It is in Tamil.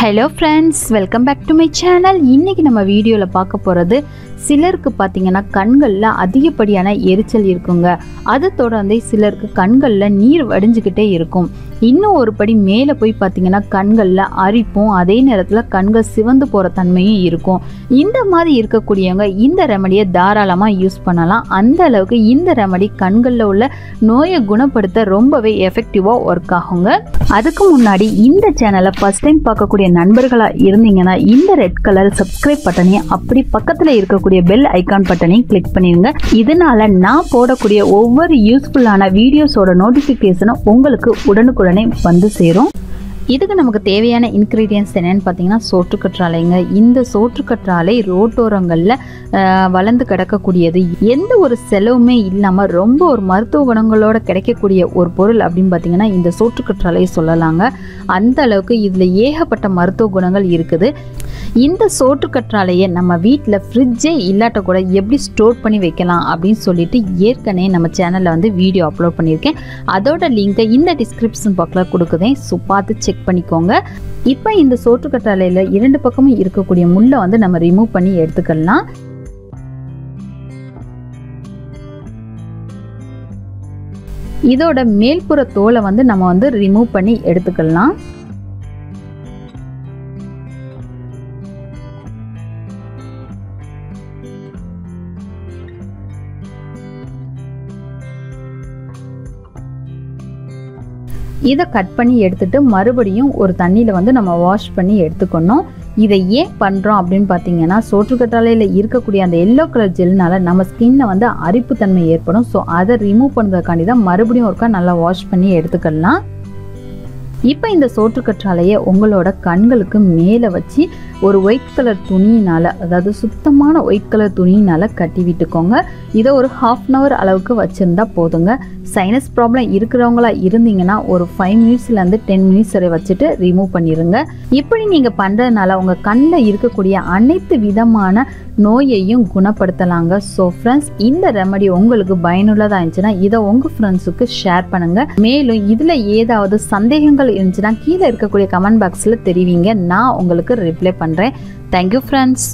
Hello friends welcome back to my channel இன்றைக்கி நம்ம வீடியோவில் பார்க்க போகிறது சிலருக்கு பார்த்தீங்கன்னா கண்களில் அதிகப்படியான எரிச்சல் இருக்குங்க. அதை தொடர்ந்து சிலருக்கு கண்களில் நீர் வடிஞ்சுக்கிட்டே இருக்கும். இன்னும் ஒரு படி மேலே போய் பார்த்தீங்கன்னா கண்களில் அரிப்பும் அதே நேரத்தில் கண்கள் சிவந்து போகிற தன்மையும் இருக்கும். இந்த மாதிரி இருக்கக்கூடியவங்க இந்த ரெமடியை தாராளமாக யூஸ் பண்ணலாம். அந்த அளவுக்கு இந்த ரெமடி கண்களில் உள்ள நோயை குணப்படுத்த ரொம்பவே எஃபெக்டிவாக ஒர்க் ஆகுங்க. அதுக்கு முன்னாடி இந்த சேனலை ஃபஸ்ட் டைம் பார்க்கக்கூடிய நண்பர்களாக இருந்தீங்கன்னா இந்த ரெட் கலர் சப்ஸ்கிரைப் பட்டனையும் அப்படி பக்கத்தில் இருக்கக்கூடிய பெல் ஐக்கான் பட்டனையும் கிளிக் பண்ணிடுங்க இதனால நான் போடக்கூடிய ஒவ்வொரு யூஸ்ஃபுல்லான வீடியோஸோட நோட்டிஃபிகேஷனும் உங்களுக்கு உடனுக்குடனே வந்து சேரும். இதுக்கு நமக்கு தேவையான இன்க்ரீடியன்ஸ் என்னென்னு பார்த்தீங்கன்னா சோற்றுக்கற்றாழைங்க இந்த சோற்றுக்கற்றாழை ரோட்டோரங்களில் வளர்ந்து கிடக்கக்கூடியது. எந்த ஒரு செலவுமே இல்லாமல் ரொம்ப ஒரு மருத்துவ குணங்களோட கிடைக்கக்கூடிய ஒரு பொருள் அப்படின்னு பார்த்தீங்கன்னா இந்த சோற்றுக்கற்றாழையை சொல்லலாங்க. அந்த அளவுக்கு இதில் ஏகப்பட்ட மருத்துவ குணங்கள் இருக்குது. இந்த சோற்றுக்கற்றாலையை நம்ம வீட்டில் ஃப்ரிட்ஜே இல்லாட்ட கூட எப்படி ஸ்டோர் பண்ணி வைக்கலாம் அப்படின்னு சொல்லிட்டு ஏற்கனவே நம்ம சேனலில் வந்து வீடியோ அப்லோட் பண்ணியிருக்கேன். அதோட லிங்கை இந்த டிஸ்கிரிப்ஷன் பாக்ஸில் கொடுக்குதேன் ஸோ பார்த்து செக் பண்ணிக்கோங்க. இப்போ இந்த சோற்றுக்கற்றாலையில் இரண்டு பக்கமும் இருக்கக்கூடிய முள்ளை வந்து நம்ம ரிமூவ் பண்ணி எடுத்துக்கலாம். இதோட மேல்புற தோலை வந்து நம்ம வந்து ரிமூவ் பண்ணி எடுத்துக்கலாம். இதை கட் பண்ணி எடுத்துட்டு மறுபடியும் ஒரு தண்ணியில் வந்து நம்ம வாஷ் பண்ணி எடுத்துக்கணும். இதை ஏன் பண்ணுறோம் அப்படின்னு பார்த்தீங்கன்னா சோற்றுக்கற்றாலையில் இருக்கக்கூடிய அந்த எல்லோ கலர் ஜெல்னால் நம்ம ஸ்கின்னை வந்து அரிப்புத்தன்மை ஏற்படும். ஸோ அதை ரிமூவ் பண்ணுறதுக்காண்டி தான் மறுபடியும் ஒருக்கா நல்லா வாஷ் பண்ணி எடுத்துக்கலாம். இப்போ இந்த சோற்றுக்கற்றாலையை உங்களோட கண்களுக்கு மேலே வச்சு ஒரு ஒயிட் கலர் துணியினால் அதாவது சுத்தமான ஒயிட் கலர் துணியினால் கட்டி விட்டுக்கோங்க. இதை ஒரு ஹாஃப் அன் ஹவர் அளவுக்கு வச்சுருந்தா போதுங்க. சைனஸ் ப்ராப்ளம் இருக்கிறவங்களா இருந்தீங்கன்னா ஒரு ஃபைவ் மினிட்ஸ்லேருந்து டென் மினிட்ஸ் வரை வச்சுட்டு ரிமூவ் பண்ணிடுங்க இப்படி நீங்கள் பண்ணுறதுனால உங்கள் கண்ணில் இருக்கக்கூடிய அனைத்து விதமான நோயையும் குணப்படுத்தலாங்க. ஸோ ஃப்ரெண்ட்ஸ் இந்த ரெமடி உங்களுக்கு பயனுள்ளதாக இருந்துச்சுன்னா இதை உங்கள் ஃப்ரெண்ட்ஸுக்கு ஷேர் பண்ணுங்கள் மேலும் இதில் ஏதாவது சந்தேகங்கள் இருந்துச்சுன்னா கீழே இருக்கக்கூடிய கமெண்ட் பாக்ஸில் தெரிவிங்க. நான் உங்களுக்கு ரிப்ளை பண்ணுறேன் தேங்க்யூ ஃப்ரெண்ட்ஸ்